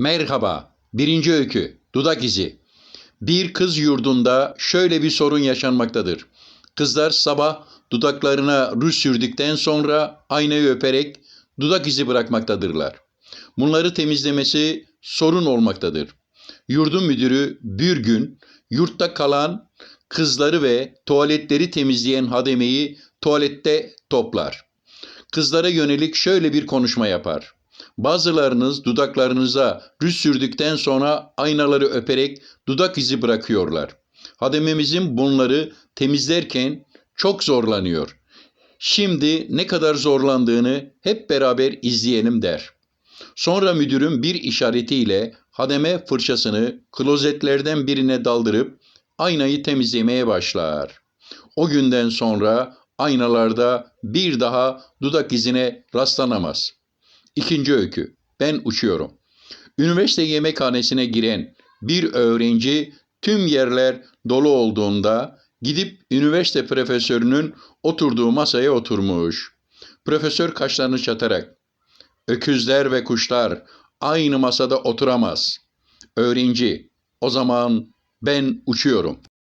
Merhaba. Birinci öykü. Dudak izi. Bir kız yurdunda şöyle bir sorun yaşanmaktadır. Kızlar sabah dudaklarına ruj sürdükten sonra aynayı öperek dudak izi bırakmaktadırlar. Bunları temizlemesi sorun olmaktadır. Yurdun müdürü bir gün yurtta kalan kızları ve tuvaletleri temizleyen hademeyi tuvalette toplar. Kızlara yönelik şöyle bir konuşma yapar. Bazılarınız dudaklarınıza rüz sürdükten sonra aynaları öperek dudak izi bırakıyorlar. Hadememizin bunları temizlerken çok zorlanıyor. Şimdi ne kadar zorlandığını hep beraber izleyelim der. Sonra müdürün bir işaretiyle hademe fırçasını klozetlerden birine daldırıp aynayı temizlemeye başlar. O günden sonra aynalarda bir daha dudak izine rastlanamaz. İkinci öykü. Ben uçuyorum. Üniversite yemekhanesine giren bir öğrenci tüm yerler dolu olduğunda gidip üniversite profesörünün oturduğu masaya oturmuş. Profesör kaşlarını çatarak Öküzler ve kuşlar aynı masada oturamaz. Öğrenci, o zaman ben uçuyorum.